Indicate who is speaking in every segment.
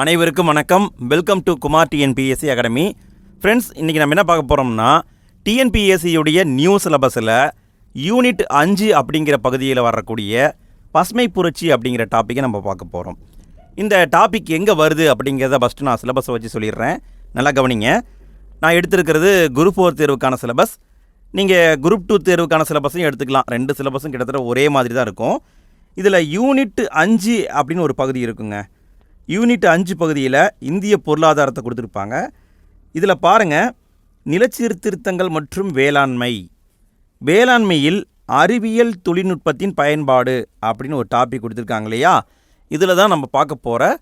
Speaker 1: அனைவருக்கும் வணக்கம். Welcome to Kumar TNPSC academy friends இன்றைக்கி நம்ம என்ன பார்க்க போகிறோம்னா டிஎன்பிஎஸ்சியுடைய நியூ சிலபஸில் யூனிட் அஞ்சு அப்படிங்கிற பகுதியில் வரக்கூடிய பசுமை புரட்சி அப்படிங்கிற டாப்பிக்கை நம்ம பார்க்க போகிறோம் இந்த டாபிக் எங்கே வருது அப்படிங்கிறத ஃபஸ்ட்டு நான் சிலபஸை வச்சு சொல்லிடுறேன். நல்லா கவனிங்க. நான் எடுத்திருக்கிறது குரூப் ஃபோர் தேர்வுக்கான சிலபஸ் நீங்கள் குரூப் டூ தேர்வுக்கான சிலபஸையும் எடுத்துக்கலாம். ரெண்டு சிலபஸும் கிட்டத்தட்ட ஒரே மாதிரி தான் இருக்கும். இதில் யூனிட் அஞ்சு அப்படின்னு ஒரு பகுதி இருக்குங்க. யூனிட் அஞ்சு பகுதியில் இந்திய பொருளாதாரத்தை கொடுத்துருப்பாங்க. இதில் பாருங்கள் நிலச்சீர்திருத்தங்கள் மற்றும் வேளாண்மை. வேளாண்மையில் அறிவியல் தொழில்நுட்பத்தின் பயன்பாடு அப்படின்னு ஒரு டாபிக் கொடுத்துருக்காங்க இல்லையா? இதில் தான் நம்ம பார்க்க போகிற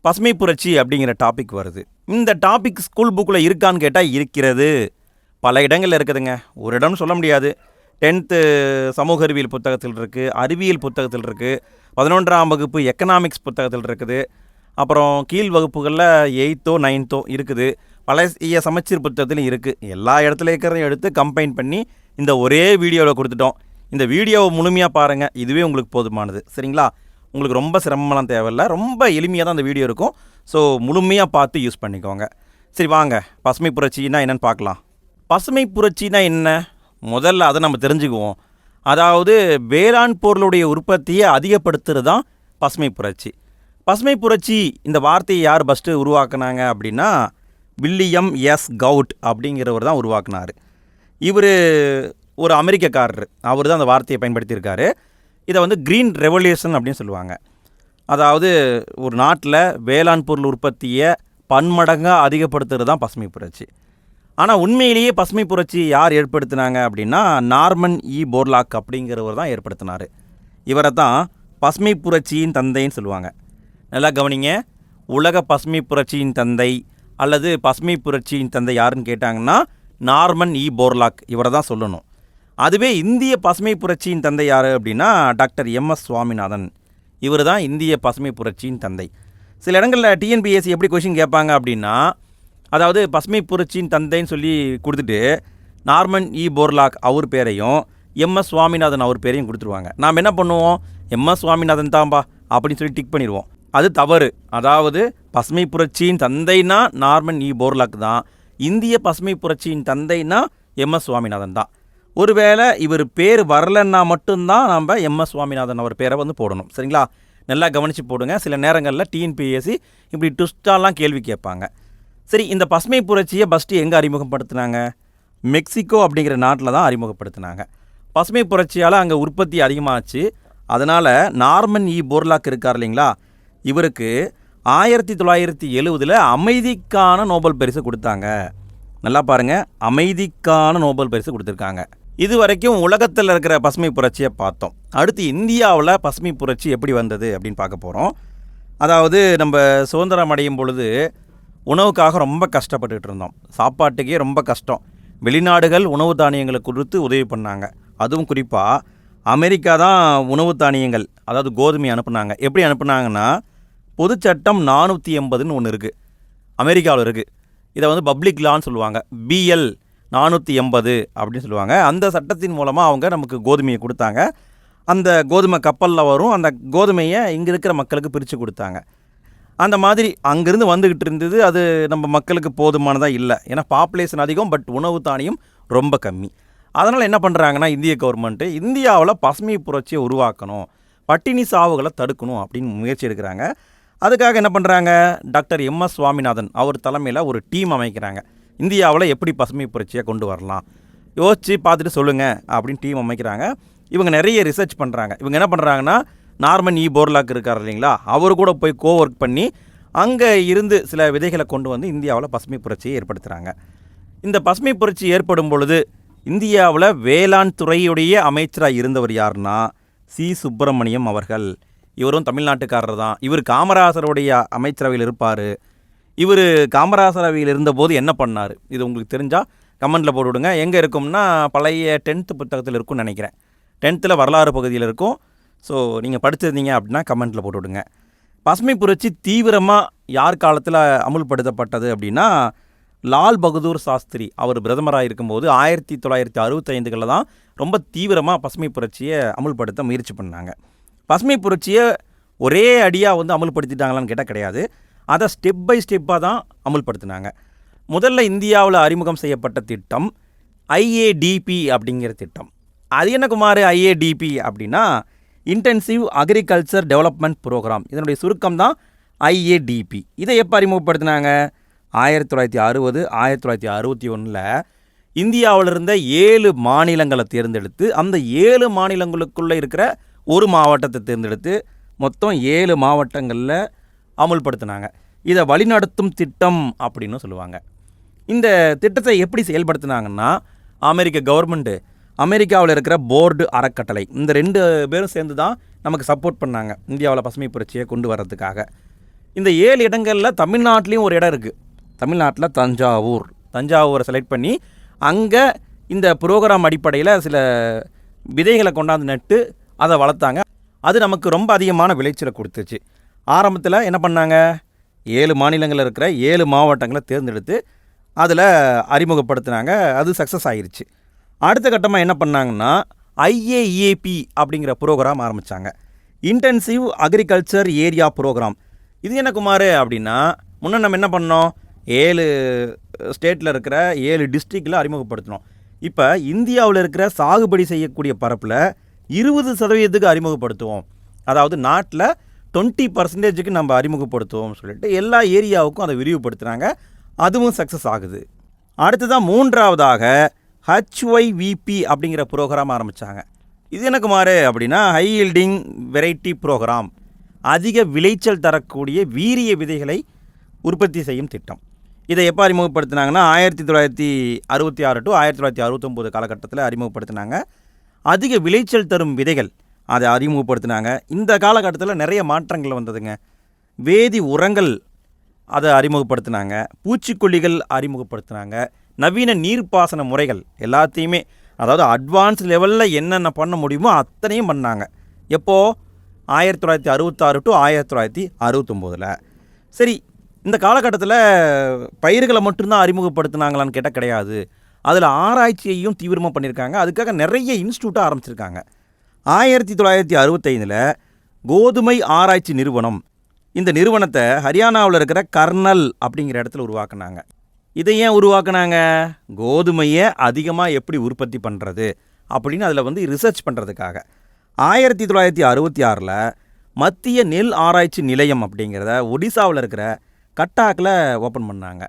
Speaker 1: பசுமை புரட்சி அப்படிங்கிற டாபிக் வருது. இந்த டாபிக் ஸ்கூல் புக்கில் இருக்கான்னு கேட்டால் இருக்கிறது. பல இடங்களில் இருக்குதுங்க. ஒரு இடம்னு சொல்ல முடியாது. டென்த்து சமூக அறிவியல் புத்தகத்தில் இருக்குது அறிவியல் புத்தகத்தில் இருக்குது பதினொன்றாம் வகுப்பு எக்கனாமிக்ஸ் புத்தகத்தில் இருக்குது. அப்புறம் கீழ் வகுப்புகளில் எயித்தோ நைன்த்தோ இருக்குது. பழைய சமச்சீர் புத்தகத்திலையும் இருக்குது எல்லா இடத்துல இருக்கிறதையும் எடுத்து கம்பைன் பண்ணி இந்த ஒரே வீடியோவில் கொடுத்துட்டோம். இந்த வீடியோவை முழுமையாக பாருங்கள் இதுவே உங்களுக்கு போதுமானது. சரிங்களா? உங்களுக்கு ரொம்ப சிரமம்லாம் தேவையில்ல. ரொம்ப எளிமையாக தான் அந்த வீடியோ இருக்கும். ஸோ முழுமையாக பார்த்து யூஸ் பண்ணிக்கோங்க. சரி வாங்க. பசுமை புரட்சின்னா என்னென்னு பார்க்கலாம். பசுமை புரட்சினா என்ன? முதல்ல அதை நம்ம தெரிஞ்சுக்குவோம். அதாவது வேளாண் பொருளுடைய உற்பத்தியை அதிகப்படுத்துறது தான் பசுமை புரட்சி. பசுமை புரட்சி இந்த வார்த்தையை யார் ஃபஸ்ட்டு உருவாக்குனாங்க அப்படின்னா வில்லியம் எஸ். கவுட் அப்படிங்கிறவர் தான் உருவாக்குனார். இவர் ஒரு அமெரிக்கக்காரர். அவர் தான் அந்த வார்த்தையை பயன்படுத்தியிருக்காரு. இதை வந்து க்ரீன் ரெவல்யூஷன் அப்படின்னு சொல்லுவாங்க. அதாவது ஒரு நாட்டில் வேளாண் பொருள் உற்பத்தியை பன்மடங்காக அதிகப்படுத்துறது தான் பசுமை புரட்சி. ஆனால் உண்மையிலேயே பசுமை புரட்சி யார் ஏற்படுத்தினாங்க அப்படின்னா நார்மன் இ. போர்லாக் அப்படிங்கிறவர் தான் ஏற்படுத்தினார். இவரை தான் பசுமை புரட்சியின் தந்தைன்னு சொல்லுவாங்க. நல்லா கவனிங்க. உலக பசுமை புரட்சியின் தந்தை அல்லது பசுமை புரட்சியின் தந்தை யாருன்னு கேட்டாங்கன்னா நார்மன் இ. போர்லாக். இவரை தான் சொல்லணும். அதுவே இந்திய பசுமை புரட்சியின் தந்தை யார் அப்படின்னா டாக்டர் எம்எஸ் சுவாமிநாதன். இவர் தான் இந்திய பசுமை புரட்சியின் தந்தை. சில இடங்களில் டிஎன்பிஎஸ்சி எப்படி கொஷின் கேட்பாங்க அப்படின்னா அதாவது பசுமை புரட்சியின் தந்தைன்னு சொல்லி கொடுத்துட்டு நார்மன் இ. போர்லாக் அவர் பேரையும் எம்எஸ் சுவாமிநாதன் அவர் பேரையும் கொடுத்துருவாங்க. நாம் என்ன பண்ணுவோம்? எம்எஸ் சுவாமிநாதன் தான்பா அப்படின்னு சொல்லி டிக் பண்ணிடுவோம். அது தவறு. அதாவது பசுமை புரட்சியின் தந்தைனா நார்மன் இ. போர்லாக் தான். இந்திய பசுமை புரட்சியின் தந்தைனா எம்எஸ் சுவாமிநாதன் தான். ஒருவேளை இவர் பேர் வரலன்னா மட்டும்தான் நம்ம எம்எஸ் சுவாமிநாதன் அவர் பேரை வந்து போடணும். சரிங்களா? நல்லா கவனித்து போடுங்க. சில நேரங்களில் டிஎன்பிஎஸ்சி இப்படி ட்விஸ்டாலாம் கேள்வி கேட்பாங்க. சரி இந்த பசுமை புரட்சியை ஃபஸ்ட்டு எங்கே அறிமுகப்படுத்தினாங்க? மெக்சிகோ அப்படிங்கிற நாட்டில் தான் அறிமுகப்படுத்தினாங்க. பசுமை புரட்சியால் அங்கே உற்பத்தி அதிகமாச்சு. அதனால் நார்மன் இ. போர்லாக் இருக்கார் இல்லைங்களா? இவருக்கு ஆயிரத்தி தொள்ளாயிரத்தி எழுவதில் அமைதிக்கான நோபல் பரிசு கொடுத்தாங்க. நல்லா பாருங்கள் அமைதிக்கான நோபல் பரிசு கொடுத்துருக்காங்க. இது வரைக்கும் உலகத்தில் இருக்கிற பசுமை புரட்சியை பார்த்தோம். அடுத்து இந்தியாவில் பசுமை புரட்சி எப்படி வந்தது அப்படின்னு பார்க்க போகிறோம் அதாவது நம்ம சுதந்திரம் அடையும் பொழுது உணவுக்காக ரொம்ப கஷ்டப்பட்டுக்கிட்டு இருந்தோம். சாப்பாட்டுக்கே ரொம்ப கஷ்டம். வெளிநாடுகள் உணவு தானியங்களை கொடுத்து உதவி பண்ணாங்க. அதுவும் குறிப்பாக அமெரிக்கா தான் உணவு தானியங்கள் அதாவது கோதுமை அனுப்புனாங்க. எப்படி அனுப்புனாங்கன்னா பொதுச்சட்டம் நானூற்றி எண்பதுன்னு ஒன்று இருக்குது அமெரிக்காவில் இருக்குது இதை வந்து பப்ளிக் லான்னு சொல்லுவாங்க. பிஎல் நானூற்றி எண்பது அப்படின்னு சொல்லுவாங்க. அந்த சட்டத்தின் மூலமாக அவங்க நமக்கு கோதுமையை கொடுத்தாங்க. அந்த கோதுமை கப்பலில் வரும். அந்த கோதுமையை இங்கே இருக்கிற மக்களுக்கு பிரித்து கொடுத்தாங்க. அந்த மாதிரி அங்கேருந்து வந்துக்கிட்டு இருந்தது அது நம்ம மக்களுக்கு போதுமானதாக இல்லை. ஏன்னா பாப்புலேஷன் அதிகம் பட் உணவு தானியம் ரொம்ப கம்மி. அதனால் என்ன பண்ணுறாங்கன்னா இந்திய கவர்மெண்ட்டு இந்தியாவில் பசுமை புரட்சியை உருவாக்கணும் பட்டினி சாவுகளை தடுக்கணும் அப்படின்னு முயற்சி எடுக்கிறாங்க. அதுக்காக என்ன பண்ணுறாங்க டாக்டர் எம்எஸ் சுவாமிநாதன் அவர் தலைமையில் ஒரு டீம் அமைக்கிறாங்க. இந்தியாவில் எப்படி பசுமை புரட்சியை கொண்டு வரலாம்? யோசித்து பார்த்துட்டு சொல்லுங்கள் அப்படின்னு டீம் அமைக்கிறாங்க. இவங்க நிறைய ரிசர்ச் பண்ணுறாங்க இவங்க என்ன பண்ணுறாங்கன்னா நார்மன் இ போர்லாக் இருக்கார் இல்லைங்களா? அவர் கூட போய் கோ ஒர்க் பண்ணி அங்கே இருந்து சில விதைகளை கொண்டு வந்து இந்தியாவில் பசுமை புரட்சியை ஏற்படுத்துகிறாங்க இந்த பசுமை புரட்சி ஏற்படும் பொழுது இந்தியாவில் வேளாண் துறையுடைய அமைச்சராக இருந்தவர் யாருன்னா சி. சுப்பிரமணியம் அவர்கள். இவரும் தமிழ்நாட்டுக்காரர் தான். இவர் காமராசருடைய அமைச்சரவையில் இருப்பார். இவர் காமராசரவையில் இருந்தபோது என்ன பண்ணார்? இது உங்களுக்கு தெரிஞ்சால் கமெண்ட்டில் போட்டு விடுங்க எங்கே இருக்கும்னா பழைய டென்த்து புத்தகத்தில் இருக்கும்னு நினைக்கிறேன். டென்த்தில் வரலாறு பகுதியில் இருக்கும். ஸோ நீங்கள் படிச்சிருந்தீங்க அப்படின்னா கமெண்ட்டில் போட்டு விடுங்க பசுமை புரட்சி தீவிரமாக யார் காலத்தில் அமுல்படுத்தப்பட்டது அப்படின்னா லால் பகதூர் சாஸ்திரி. அவர் பிரதமராக இருக்கும்போது ஆயிரத்தி தொள்ளாயிரத்தி அறுபத்தைந்துகளில் தான் ரொம்ப தீவிரமாக பசுமை புரட்சியை அமுல்படுத்த முயற்சி பண்ணாங்க. பசுமை புரட்சியை ஒரே அடியாக வந்து அமுல்படுத்திட்டாங்களான்னு கேட்டால் கிடையாது. அதை ஸ்டெப் பை ஸ்டெப்பாக தான் அமுல்படுத்தினாங்க. முதல்ல இந்தியாவில் அறிமுகம் செய்யப்பட்ட திட்டம் ஐஏடிபி அப்படிங்கிற திட்டம். அது என்ன குமார் ஐஏடிபி அப்படின்னா இன்டென்சிவ் அக்ரிகல்ச்சர் டெவலப்மெண்ட் ப்ரோக்ராம் இதனுடைய சுருக்கம் தான் ஐஏடிபி இதை எப்போ அறிமுகப்படுத்தினாங்க? ஆயிரத்தி தொள்ளாயிரத்தி அறுபது ஆயிரத்தி தொள்ளாயிரத்தி அறுபத்தி ஒன்றில் இந்தியாவில் இருந்த ஏழு மாநிலங்களை தேர்ந்தெடுத்து அந்த ஏழு மாநிலங்களுக்குள்ளே இருக்கிற ஒரு மாவட்டத்தை தேர்ந்தெடுத்து மொத்தம் ஏழு மாவட்டங்களில் அமுல்படுத்தினாங்க. இதை வழிநடத்தும் திட்டம் அப்படின்னு சொல்லுவாங்க. இந்த திட்டத்தை எப்படி செயல்படுத்தினாங்கன்னா அமெரிக்க கவர்மெண்ட்டு அமெரிக்காவில் இருக்கிற போர்டு அறக்கட்டளை. இந்த ரெண்டு பேரும் சேர்ந்து தான் நமக்கு சப்போர்ட் பண்ணாங்க. இந்தியாவில் பசுமை புரட்சியை கொண்டு வர்றதுக்காக. இந்த ஏழு இடங்களில் தமிழ்நாட்டிலையும் ஒரு இடம் இருக்குது தமிழ்நாட்டில் தஞ்சாவூர். தஞ்சாவூரை செலக்ட் பண்ணி அங்கே இந்த ப்ரோக்ராம் அடிப்படையில் சில விதைகளை கொண்டாந்து நட்டு அதை வளர்த்தாங்க. அது நமக்கு ரொம்ப அதிகமான விளைச்சலை கொடுத்துச்சு. ஆரம்பத்தில் என்ன பண்ணாங்க? ஏழு மாநிலங்களில் இருக்கிற ஏழு மாவட்டங்களை தேர்ந்தெடுத்து அதில் அறிமுகப்படுத்தினாங்க. அது சக்ஸஸ் ஆகிருச்சு அடுத்த கட்டமாக என்ன பண்ணாங்கன்னா ஐஏஏபி அப்படிங்கிற ப்ரோக்ராம் ஆரம்பித்தாங்க இன்டென்சிவ் அக்ரிகல்ச்சர் ஏரியா ப்ரோக்ராம் இது என்ன குமார் அப்படின்னா முன்னே நம்ம என்ன பண்ணோம்? ஏழு ஸ்டேட்டில் இருக்கிற ஏழு டிஸ்ட்ரிக்டில் அறிமுகப்படுத்தினோம். இப்போ இந்தியாவில் இருக்கிற சாகுபடி செய்யக்கூடிய பரப்பில் இருபது சதவீதத்துக்கு அறிமுகப்படுத்துவோம். அதாவது நாட்டில் டுவெண்ட்டி பர்சன்டேஜுக்கு நம்ம அறிமுகப்படுத்துவோம்னு சொல்லிட்டு எல்லா ஏரியாவுக்கும் அதை விரிவுபடுத்துனாங்க. அதுவும் சக்ஸஸ் ஆகுது. அடுத்ததான் மூன்றாவதாக ஹச்ஒய்விபி அப்படிங்கிற ப்ரோக்ராம் ஆரம்பித்தாங்க இது எனக்கு மாறு அப்படின்னா ஹை ஹீல்டிங் வெரைட்டி ப்ரோக்ராம் அதிக விளைச்சல் தரக்கூடிய வீரிய விதைகளை உற்பத்தி செய்யும் திட்டம். இதை எப்போ அறிமுகப்படுத்தினாங்கன்னா ஆயிரத்தி தொள்ளாயிரத்தி அறுபத்தி ஆறு டு ஆயிரத்தி தொள்ளாயிரத்தி அறுபத்தொம்போது காலகட்டத்தில் அறிமுகப்படுத்தினாங்க. அதிக விளைச்சல் தரும் விதைகள் அதை அறிமுகப்படுத்தினாங்க. இந்த காலகட்டத்தில் நிறைய மாற்றங்கள் வந்ததுங்க. வேதி உரங்கள் அதை அறிமுகப்படுத்தினாங்க. பூச்சிக்கொல்லிகள் அறிமுகப்படுத்தினாங்க. நவீன நீர்ப்பாசன முறைகள் எல்லாத்தையுமே அதாவது அட்வான்ஸ் லெவலில் என்னென்ன பண்ண முடியுமோ அத்தனையும் பண்ணாங்க. எப்போது ஆயிரத்தி தொள்ளாயிரத்தி அறுபத்தாறு டு ஆயிரத்தி தொள்ளாயிரத்தி அறுபத்தொம்போதில். சரி இந்த காலகட்டத்தில் பயிர்களை மட்டும்தான் அறிமுகப்படுத்தினாங்களான்னு கேட்டால் கிடையாது. அதில் ஆராய்ச்சியையும் தீவிரமாக பண்ணியிருக்காங்க. அதுக்காக நிறைய இன்ஸ்டியூட்டை ஆரம்பிச்சிருக்காங்க. ஆயிரத்தி தொள்ளாயிரத்தி அறுபத்தைந்தில் கோதுமை ஆராய்ச்சி நிறுவனம். இந்த நிறுவனத்தை ஹரியானாவில் இருக்கிற கர்னல் அப்படிங்கிற இடத்துல உருவாக்குனாங்க. இதை ஏன் உருவாக்குனாங்க? கோதுமையை அதிகமாக எப்படி உற்பத்தி பண்ணுறது அப்படின்னு அதில் வந்து ரிசர்ச் பண்ணுறதுக்காக ஆயிரத்தி தொள்ளாயிரத்தி அறுபத்தி ஆறில் மத்திய நெல் ஆராய்ச்சி நிலையம் அப்படிங்கிறத ஒடிசாவில் இருக்கிற கட்டாக்கில் ஓப்பன் பண்ணாங்க.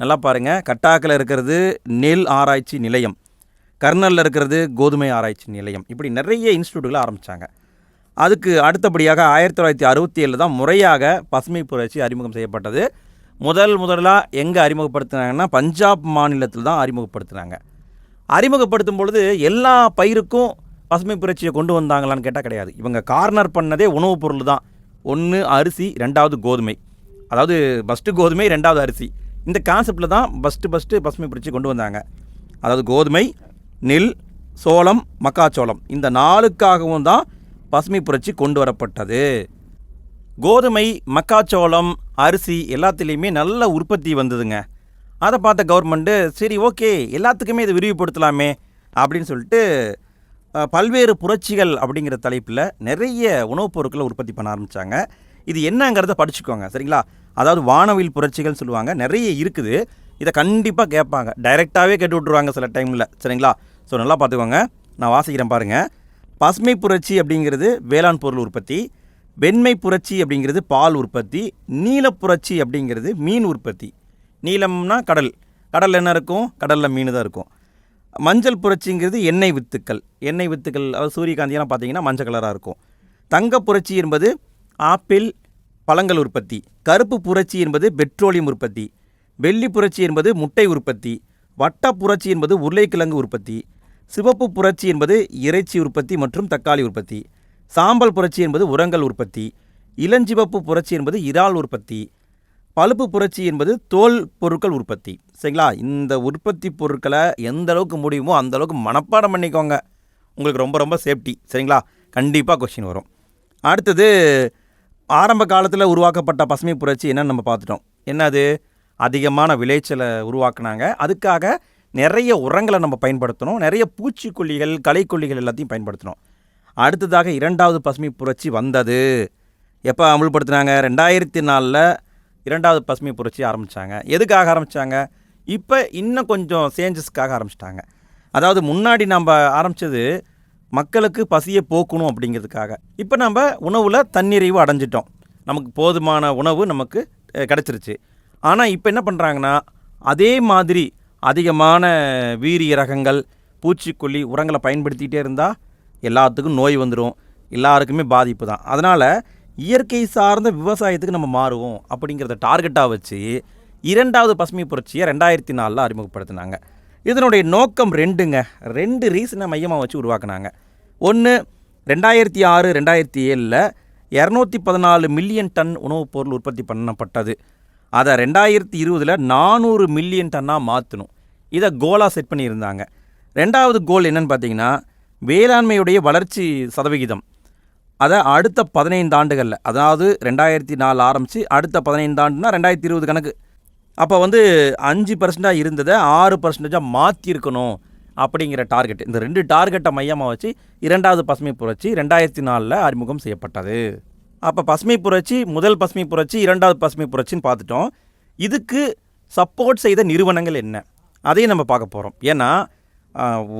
Speaker 1: நல்லா பாருங்கள் கட்டாக்கில் இருக்கிறது நெல் ஆராய்ச்சி நிலையம். கர்னலில் இருக்கிறது கோதுமை ஆராய்ச்சி நிலையம். இப்படி நிறைய இன்ஸ்டியூட்டுகளை ஆரம்பித்தாங்க அதுக்கு அடுத்தபடியாக ஆயிரத்தி தொள்ளாயிரத்தி அறுபத்தி ஏழில் தான் முறையாக பசுமை புரட்சி அறிமுகம் செய்யப்பட்டது. முதல் முதலாக எங்கே அறிமுகப்படுத்தினாங்கன்னா பஞ்சாப் மாநிலத்தில் தான் அறிமுகப்படுத்தினாங்க. அறிமுகப்படுத்தும் பொழுது எல்லா பயிருக்கும் பசுமை புரட்சியை கொண்டு வந்தாங்களான்னு கேட்டால் கிடையாது. இவங்க கார்னர் பண்ணதே உணவுப் பொருள் தான். ஒன்று அரிசி ரெண்டாவது கோதுமை. அதாவது ஃபஸ்ட்டு கோதுமை ரெண்டாவது அரிசி. இந்த கான்செப்டில் தான் ஃபஸ்ட்டு ஃபஸ்ட்டு பசுமை புரட்சி கொண்டு வந்தாங்க. அதாவது கோதுமை நெல் சோளம் மக்காச்சோளம். இந்த நாளுக்காகவும் தான் பசுமை புரட்சி கொண்டு வரப்பட்டது. கோதுமை மக்காச்சோளம் அரிசி எல்லாத்துலேயுமே நல்ல உற்பத்தி வந்ததுங்க. அதை பார்த்த கவர்மெண்ட்டு சரி ஓகே எல்லாத்துக்குமே இதை விரிவுபடுத்தலாமே அப்படின்னு சொல்லிட்டு பல்வேறு புரட்சிகள் அப்படிங்கிற தலைப்பில் நிறைய உணவுப் பொருட்களை உற்பத்தி பண்ண ஆரம்பித்தாங்க இது என்னங்கிறத படிச்சுக்கோங்க சரிங்களா? அதாவது வானவில் புரட்சிகள்னு சொல்லுவாங்க நிறைய இருக்குது. இதை கண்டிப்பாக கேட்பாங்க. டைரெக்டாகவே கேட்டு விட்ருவாங்க சில டைமில் சரிங்களா? ஸோ நல்லா பார்த்துக்கோங்க. நான் வாசிக்கிறேன் பாருங்கள் பசுமை புரட்சி அப்படிங்கிறது வேளாண் பொருள் உற்பத்தி. வெண்மை புரட்சி அப்படிங்கிறது பால் உற்பத்தி நீலப் புரட்சி அப்படிங்கிறது மீன் உற்பத்தி. நீலம்னா கடல். கடலில் என்ன இருக்கும்? கடலில் மீன் தான் இருக்கும். மஞ்சள் புரட்சிங்கிறது எண்ணெய் வித்துக்கள். எண்ணெய் வித்துக்கள் அதாவது சூரியகாந்தியெல்லாம் பார்த்தீங்கன்னா மஞ்சள் கலராக இருக்கும். தங்க புரட்சி என்பது ஆப்பிள் பழங்கள் உற்பத்தி. கருப்பு புரட்சி என்பது பெட்ரோலியம் உற்பத்தி. வெள்ளி புரட்சி என்பது முட்டை உற்பத்தி. வட்ட புரட்சி என்பது உருளைக்கிழங்கு உற்பத்தி. சிவப்பு புரட்சி என்பது இறைச்சி உற்பத்தி மற்றும் தக்காளி உற்பத்தி. சாம்பல் புரட்சி என்பது உரங்கள் உற்பத்தி இளஞ்சிவப்பு புரட்சி என்பது இறால் உற்பத்தி பழுப்பு புரட்சி என்பது தோல் பொருட்கள் உற்பத்தி. சரிங்களா? இந்த உற்பத்தி பொருட்களை எந்த அளவுக்கு முடியுமோ அந்த அளவுக்கு மனப்பாடம் பண்ணிக்கோங்க. உங்களுக்கு ரொம்ப ரொம்ப சேஃப்டி சரிங்களா? கண்டிப்பாக கொஷின் வரும். அடுத்தது ஆரம்ப காலத்தில் உருவாக்கப்பட்ட பசுமை புரட்சி என்னன்னு நம்ம பார்த்துட்டோம். என்னது? அதிகமான விளைச்சலை உருவாக்குனாங்க. அதுக்காக நிறைய உரங்களை நம்ம பயன்படுத்தணும். நிறைய பூச்சிக்கொல்லிகள் களைக்கொல்லிகள் எல்லாத்தையும் பயன்படுத்தணும். அடுத்ததாக இரண்டாவது பசுமை புரட்சி வந்தது. எப்போ அமுல்படுத்தினாங்க? ரெண்டாயிரத்தி நாலில் இரண்டாவது பசுமை புரட்சி ஆரம்பித்தாங்க எதுக்காக ஆரம்பித்தாங்க இப்போ இன்னும் கொஞ்சம் சேஞ்சஸ்க்காக ஆரம்பிச்சிட்டாங்க. அதாவது முன்னாடி நம்ம ஆரம்பித்தது மக்களுக்கு பசியை போக்கணும் அப்படிங்கிறதுக்காக. இப்போ நம்ம உணவில் தன்னிறைவு அடைஞ்சிட்டோம். நமக்கு போதுமான உணவு நமக்கு கிடச்சிருச்சு. ஆனால் இப்போ என்ன பண்ணுறாங்கன்னா அதே மாதிரி அதிகமான வீரிய ரகங்கள் பூச்சிக்கொல்லி உரங்களை பயன்படுத்திகிட்டே இருந்தால் எல்லாத்துக்கும் நோய் வந்துடும் எல்லாருக்குமே பாதிப்பு தான். அதனால் இயற்கை சார்ந்த விவசாயத்துக்கு நம்ம மாறுவோம் அப்படிங்கிறத டார்கெட்டாக வச்சு இரண்டாவது பசுமை புரட்சியை ரெண்டாயிரத்தி நாலில் அறிமுகப்படுத்தினாங்க. இதனுடைய நோக்கம் ரெண்டுங்க. ரெண்டு ரீசனை மையமாக வச்சு உருவாக்குனாங்க. ஒன்று ரெண்டாயிரத்தி ஆறு ரெண்டாயிரத்தி ஏழில் இரநூத்தி பதினாலு மில்லியன் டன் உணவுப் பொருள் உற்பத்தி பண்ணப்பட்டது. அதை ரெண்டாயிரத்தி இருபதில் நானூறு மில்லியன் டன்னாக மாற்றணும் இதை கோலாக செட் பண்ணியிருந்தாங்க. ரெண்டாவது கோல் என்னன்னு பார்த்தீங்கன்னா வேளாண்மையுடைய வளர்ச்சி சதவிகிதம். அதை அடுத்த பதினைந்து ஆண்டுகளில் அதாவது ரெண்டாயிரத்தி நாலு ஆரம்பித்து அடுத்த பதினைந்து ஆண்டுனா ரெண்டாயிரத்தி இருபது கணக்கு. அப்போ வந்து அஞ்சு பர்சன்டாக இருந்ததை ஆறு பர்சன்டேஜாக மாற்றிருக்கணும் அப்படிங்கிற டார்கெட் இந்த ரெண்டு டார்கெட்டை மையமாக வச்சு இரண்டாவது பசுமை புரட்சி ரெண்டாயிரத்தி நாலில் அறிமுகம் செய்யப்பட்டது. அப்போ பசுமை புரட்சி முதல் பசுமை புரட்சி இரண்டாவது பசுமை புரட்சின்னு பார்த்துட்டோம். இதுக்கு சப்போர்ட் செய்த நிறுவனங்கள் என்ன? அதையும் நம்ம பார்க்க போகிறோம் ஏன்னா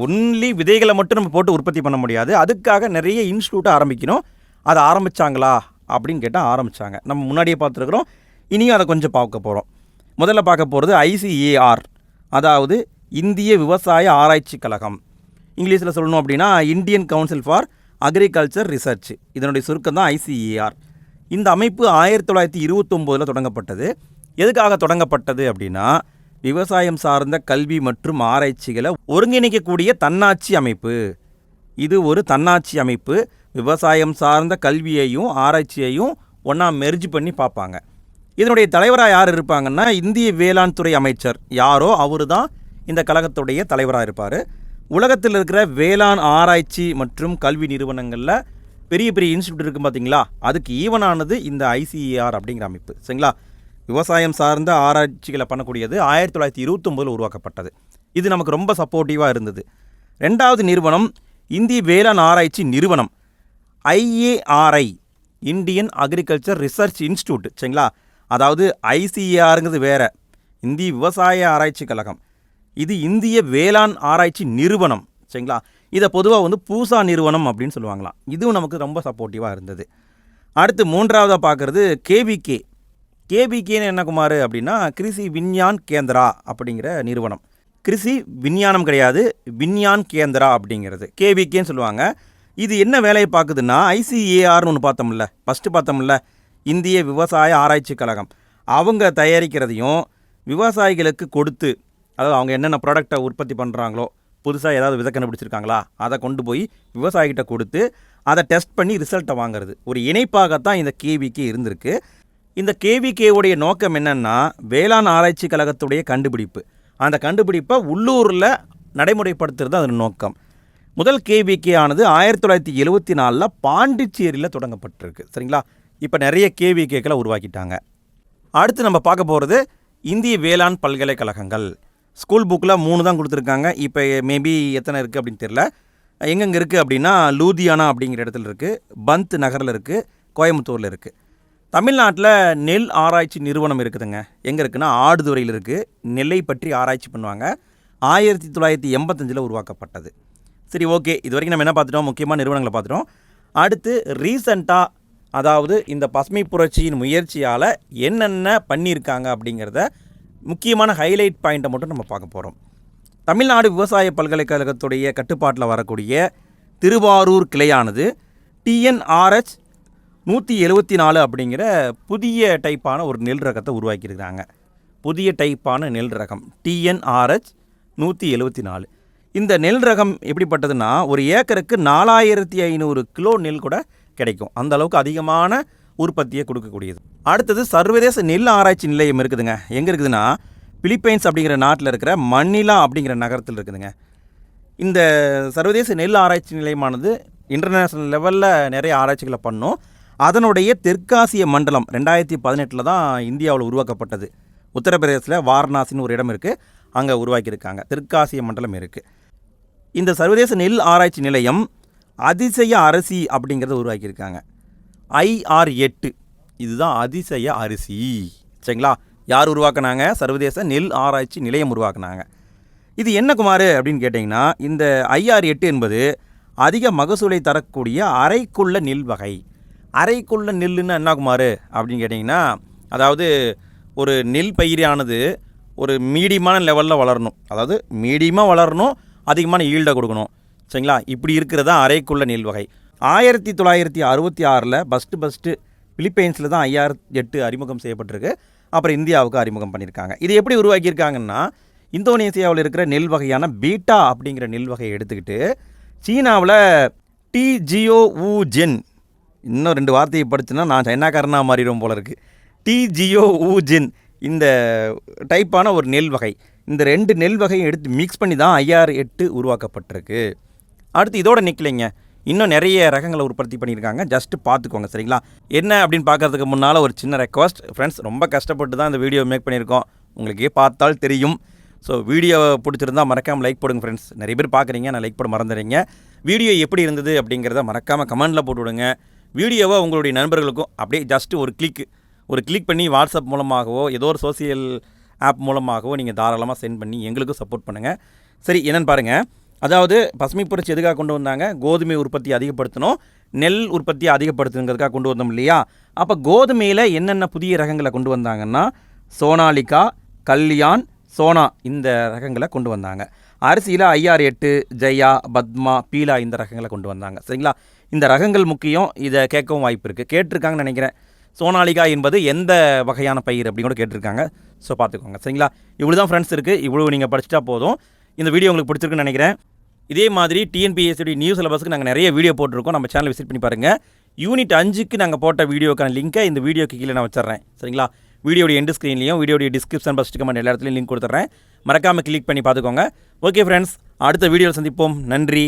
Speaker 1: ஒன்லி விதைகளை மட்டும் நம்ம போட்டு உற்பத்தி பண்ண முடியாது. அதுக்காக நிறைய இன்ஸ்டியூட்டை ஆரம்பிக்கணும். அதை ஆரம்பிச்சாங்களா? அப்படின்னு கேட்டால் ஆரம்பித்தாங்க நம்ம முன்னாடியே பார்த்துருக்குறோம். இனியும் அதை கொஞ்சம் பார்க்க போகிறோம் முதல்ல பார்க்க போகிறது ஐசிஏஆர் அதாவது இந்திய விவசாய ஆராய்ச்சி கழகம். இங்கிலீஷில் சொல்லணும் அப்படின்னா Indian council for agriculture research இதனுடைய சுருக்கம் தான் ஐசிஏஆர் இந்த அமைப்பு ஆயிரத்தி தொள்ளாயிரத்தி இருபத்தொம்போதில் தொடங்கப்பட்டது. எதுக்காக தொடங்கப்பட்டது அப்படின்னா விவசாயம் சார்ந்த கல்வி மற்றும் ஆராய்ச்சிகளை ஒருங்கிணைக்கக்கூடிய தன்னாட்சி அமைப்பு. இது ஒரு தன்னாட்சி அமைப்பு. விவசாயம் சார்ந்த கல்வியையும் ஆராய்ச்சியையும் ஒன்றா மெர்ஜ் பண்ணி பார்ப்பாங்க. இதனுடைய தலைவராக யார் இருப்பாங்கன்னா இந்திய வேளாண் துறை அமைச்சர். யாரோ அவர் தான் இந்த கழகத்துடைய தலைவராக இருப்பார். உலகத்தில் இருக்கிற வேளாண் ஆராய்ச்சி மற்றும் கல்வி நிறுவனங்களில் பெரிய பெரிய இன்ஸ்டியூட் இருக்குது பார்த்தீங்களா அதுக்கு ஈவனானது இந்த ஐசிஏஆர் அப்படிங்கிற அமைப்பு. சரிங்களா? விவசாயம் சார்ந்த ஆராய்ச்சிகளை பண்ணக்கூடியது ஆயிரத்தி தொள்ளாயிரத்தி இருபத்தொம்போதில் உருவாக்கப்பட்டது. இது நமக்கு ரொம்ப சப்போர்ட்டிவாக இருந்தது. ரெண்டாவது நிறுவனம் இந்திய வேளாண் ஆராய்ச்சி நிறுவனம் IARI Indian agriculture research institute சரிங்களா? அதாவது ஐசிஏஆருங்கிறது வேற. இந்திய விவசாய ஆராய்ச்சி கழகம். இது இந்திய வேளாண் ஆராய்ச்சி நிறுவனம் சரிங்களா? இதை பொதுவாக வந்து பூசா நிறுவனம் அப்படின்னு சொல்லுவாங்களாம். இதுவும் நமக்கு ரொம்ப சப்போர்ட்டிவாக இருந்தது. அடுத்து மூன்றாவதாக பார்க்குறது கேவிகே கேபிகேன்னு என்ன குமார் அப்படின்னா கிருஷி விஞ்ஞான் கேந்திரா அப்படிங்கிற நிறுவனம். கிருஷி விஞ்ஞானம் கிடையாது விஞ்ஞான் கேந்திரா அப்படிங்கிறது. கேவிகேன்னு சொல்லுவாங்க. இது என்ன வேலையை பார்க்குதுன்னா ஐசிஏஆர்னு ஒன்று பார்த்தோம்ல ஃபஸ்ட்டு பார்த்தோம்ல இந்திய விவசாய ஆராய்ச்சி கழகம். அவங்க தயாரிக்கிறதையும் விவசாயிகளுக்கு கொடுத்து அதாவது அவங்க என்னென்ன ப்ராடக்டை உற்பத்தி பண்ணுறாங்களோ புதுசாக ஏதாவது விதை கண்டுபிடிச்சிருக்காங்களா அதை கொண்டு போய் விவசாயிகிட்ட கொடுத்து அதை டெஸ்ட் பண்ணி ரிசல்ட்டை வாங்குறது. ஒரு இணைப்பாகத்தான் இந்த கேவிக்கு இருந்திருக்கு. இந்த கேவிகேவுடைய நோக்கம் என்னென்னா வேளாண் ஆராய்ச்சி கழகத்துடைய கண்டுபிடிப்பு. அந்த கண்டுபிடிப்பை உள்ளூரில் நடைமுறைப்படுத்துறது அதன் நோக்கம். முதல் கேவிகே ஆனது ஆயிரத்தி தொள்ளாயிரத்தி எழுபத்தி நாலில் பாண்டிச்சேரியில் தொடங்கப்பட்டிருக்கு. சரிங்களா? இப்போ நிறைய கேவிகேக்களை உருவாக்கிட்டாங்க. அடுத்து நம்ம பார்க்க போகிறது இந்திய வேளாண் பல்கலைக்கழகங்கள். ஸ்கூல் புக்கில் மூணு தான் கொடுத்துருக்காங்க. இப்போ மேபி எத்தனை இருக்குது அப்படின்னு தெரில எங்கெங்கே இருக்குது அப்படின்னா லூதியானா அப்படிங்கிற இடத்துல இருக்குது பந்த் நகரில் இருக்குது கோயம்புத்தூரில் இருக்குது தமிழ்நாட்டில் நெல் ஆராய்ச்சி நிறுவனம் இருக்குதுங்க. எங்கே இருக்குன்னா ஆடுதுறையில் இருக்குது நெல்லை பற்றி ஆராய்ச்சி பண்ணுவாங்க. ஆயிரத்தி தொள்ளாயிரத்தி எண்பத்தஞ்சில் உருவாக்கப்பட்டது. சரி ஓகே. இது வரைக்கும் நம்ம என்ன பார்த்துட்டோம்? முக்கியமாக நிறுவனங்களை பார்த்துட்டோம். அடுத்து ரீசண்டாக அதாவது இந்த பசுமை புரட்சியின் முயற்சியால் என்னென்ன பண்ணியிருக்காங்க அப்படிங்கிறத முக்கியமான ஹைலைட் பாயிண்ட்டை மட்டும் நம்ம பார்க்க போகிறோம் தமிழ்நாடு விவசாய பல்கலைக்கழகத்துடைய கட்டுப்பாட்டில் வரக்கூடிய திருவாரூர் கிளையானது டிஎன்ஆர்ஹெச் நூற்றி எழுபத்தி நாலு அப்படிங்கிற புதிய டைப்பான ஒரு நெல் ரகத்தை உருவாக்கியிருக்காங்க புதிய டைப்பான நெல் ரகம் டிஎன்ஆர்ஹெச் நூற்றி எழுபத்தி நாலு. இந்த நெல் ரகம் எப்படிப்பட்டதுன்னா ஒரு ஏக்கருக்கு நாலாயிரத்தி ஐநூறு கிலோ நெல் கூட கிடைக்கும். அந்த அளவுக்கு அதிகமான உற்பத்தியை கொடுக்கக்கூடியது. அடுத்தது சர்வதேச நெல் ஆராய்ச்சி நிலையம் இருக்குதுங்க. எங்கே இருக்குதுன்னா பிலிப்பைன்ஸ் அப்படிங்கிற நாட்டில் இருக்கிற மன்னிலா அப்படிங்கிற நகரத்தில் இருக்குதுங்க. இந்த சர்வதேச நெல் ஆராய்ச்சி நிலையமானது இன்டர்நேஷ்னல் லெவலில் நிறைய ஆராய்ச்சிகளை பண்ணும். அதனுடைய தெற்காசிய மண்டலம் ரெண்டாயிரத்தி பதினெட்டில் தான் இந்தியாவில் உருவாக்கப்பட்டது. உத்தரப்பிரதேசில் வாரணாசின்னு ஒரு இடம் இருக்குது அங்கே உருவாக்கியிருக்காங்க. தெற்காசிய மண்டலம் இருக்குது இந்த சர்வதேச நெல் ஆராய்ச்சி நிலையம் அதிசய அரிசி அப்படிங்கிறத உருவாக்கியிருக்காங்க. ஐஆர் எட்டு. இதுதான் அதிசய அரிசி. சரிங்களா? யார் உருவாக்குனாங்க? சர்வதேச நெல் ஆராய்ச்சி நிலையம் உருவாக்குனாங்க. இது என்ன குமார் அப்படின்னு கேட்டிங்கன்னா இந்த ஐஆர் எட்டு என்பது அதிக மகசூலை தரக்கூடிய அரைக்குள்ள நெல் வகை. அரைக்குள்ள நெல்லுன்னா என்ன குமார்? அப்படின்னு கேட்டிங்கன்னா அதாவது ஒரு நெல் பயிரானது ஒரு மீடியமான லெவலில் வளரணும். அதாவது மீடியமாக வளரணும் அதிகமான ஈல்டை கொடுக்கணும். சரிங்களா? இப்படி இருக்கிறதா அரைக்குள்ள நெல் வகை. ஆயிரத்தி தொள்ளாயிரத்தி அறுபத்தி ஆறில் ஃபஸ்ட்டு ஃபஸ்ட்டு பிலிப்பைன்ஸில் தான் ஐயாயிரத்தி எட்டு அறிமுகம் செய்யப்பட்டிருக்கு. அப்புறம் இந்தியாவுக்கு அறிமுகம் பண்ணியிருக்காங்க. இது எப்படி உருவாக்கியிருக்காங்கன்னா இந்தோனேசியாவில் இருக்கிற நெல் வகையான பீட்டா அப்படிங்கிற நெல் வகையை எடுத்துக்கிட்டு சீனாவில் டி ஜியோ ஊ ஜென் இன்னும் ரெண்டு வார்த்தையை படிச்சுன்னா நான் சைனாக்காரனாக மாறிடும் போல இருக்குது டிஜியோ ஊஜின் இந்த டைப்பான ஒரு நெல் வகை. இந்த ரெண்டு நெல் வகையும் எடுத்து மிக்ஸ் பண்ணி தான் ஐஆர் எட்டு உருவாக்கப்பட்டிருக்கு. அடுத்து இதோட நிற்கலைங்க இன்னும் நிறைய ரகங்களை உற்பத்தி பண்ணியிருக்காங்க. ஜஸ்ட்டு பார்த்துக்கோங்க சரிங்களா? என்ன அப்படின்னு பார்க்கறதுக்கு முன்னால் ஒரு சின்ன ரெக்வஸ்ட் ஃப்ரெண்ட்ஸ் ரொம்ப கஷ்டப்பட்டு தான் இந்த வீடியோ மேக் பண்ணியிருக்கோம். உங்களுக்கே பார்த்தால் தெரியும். ஸோ வீடியோ பிடிச்சிருந்தா மறக்காமல் லைக் போடுங்க ஃப்ரெண்ட்ஸ் நிறைய பேர் பார்க்குறீங்க. நான் லைக் போட மறந்துடுறீங்க. வீடியோ எப்படி இருந்தது அப்படிங்கிறத மறக்காமல் கமெண்டில் போட்டு விடுங்க. வீடியோவை உங்களுடைய நண்பர்களுக்கும் அப்படியே ஜஸ்ட்டு ஒரு கிளிக் ஒரு கிளிக் பண்ணி வாட்ஸ்அப் மூலமாகவோ ஏதோ ஒரு சோசியல் ஆப் மூலமாகவோ நீங்கள் தாராளமாக சென்ட் பண்ணி எங்களுக்கும் சப்போர்ட் பண்ணுங்கள் சரி என்னென்னு பாருங்கள் அதாவது பசுமை புரட்சி எதுக்காக கொண்டு வந்தாங்க? கோதுமை உற்பத்தி அதிகப்படுத்தணும். நெல் உற்பத்தியை அதிகப்படுத்தணுங்கிறதுக்காக கொண்டு வந்தோம் இல்லையா? அப்போ கோதுமையில் என்னென்ன புதிய ரகங்களை கொண்டு வந்தாங்கன்னா சோனாலிகா கல்யாண் சோனா இந்த ரகங்களை கொண்டு வந்தாங்க. அரிசியில் ஐஆர் எட்டு ஜெயா பத்மா பீலா இந்த ரகங்களை கொண்டு வந்தாங்க. சரிங்களா? இந்த ரகங்கள் முக்கியம் இதை கேட்கவும் வாய்ப்பு இருக்குது கேட்டிருக்காங்கன்னு நினைக்கிறேன். சோனாலிகா என்பது எந்த வகையான பயிர் அப்படின்னு கூட கேட்டிருக்காங்க. ஸோ பார்த்துக்கோங்க. சரிங்களா? இவ்வளோ தான் ஃப்ரெண்ட்ஸ் இருக்குது இவ்வளோ நீங்கள் படிச்சிட்டா போதும். இந்த வீடியோ உங்களுக்கு பிடிச்சிருக்குன்னு நினைக்கிறேன். இதே மாதிரி டிஎன்பிஎஸ்சி நியூ சிலபஸ்க்கு நாங்கள் நிறைய வீடியோ போட்டிருக்கோம். நம்ம சேனல் விசிட் பண்ணி பாருங்கள் யூனிட் அஞ்சுக்கு நாங்கள் போட்ட வீடியோக்கான லிங்கை இந்த வீடியோக்கு கீழே நான் வச்சிடுறேன். சரிங்களா? வீடியோடைய எண்டு ஸ்க்ரீன்லையும் வீடியோடைய டிஸ்கிரிப்ஷன் ஃபஸ்ட்டு கமெண்ட் எல்லா இடத்துலையும் லிங்க் கொடுத்துட்றேன். மறக்காமல் கிளிக் பண்ணி பார்த்துக்கோங்க. ஓகே ஃப்ரெண்ட்ஸ் அடுத்த வீடியோவில் சந்திப்போம். நன்றி.